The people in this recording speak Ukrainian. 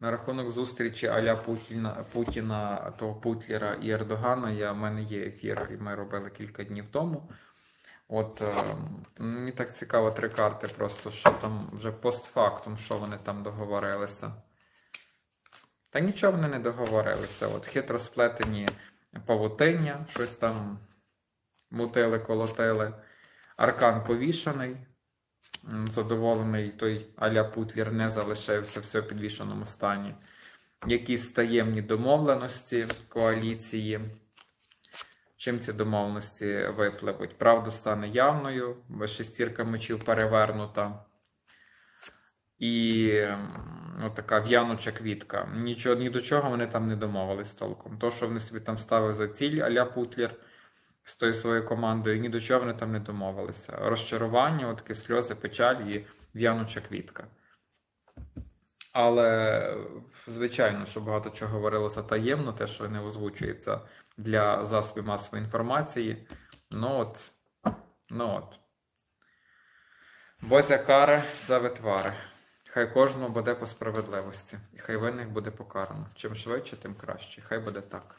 На рахунок зустрічі Аля Путіна, Путіна того Путлера і Ердогана, я, в мене є ефір, і ми робили кілька днів тому. От е, мені так цікаво три карти, просто що там вже постфактум, що вони там договорилися. Та нічого вони не договорилися. От хитро сплетені павутиння, щось там мутили, колотили. Аркан повішаний. Задоволений той Аля Путлер не залишився все в підвішеному стані. Якісь таємні домовленості коаліції. Чим ці домовленості випливуть? Правда стане явною, шестірка мечів перевернута. І м, така в'януча квітка. Нічого, ні до чого вони там не домовились толком. То, що вони собі там ставили за ціль Аля Путлер з тою своєю командою, ні до чого вони там не домовилися. Розчарування, отакі сльози, печаль і в'януча квітка. Але, звичайно, що багато чого говорилося таємно, те, що не озвучується для засобів масової інформації. Ну от, ну от. Бозя каре за витвари. Хай кожному буде по справедливості, і хай винних буде покарано. Чим швидше, тим краще. Хай буде так.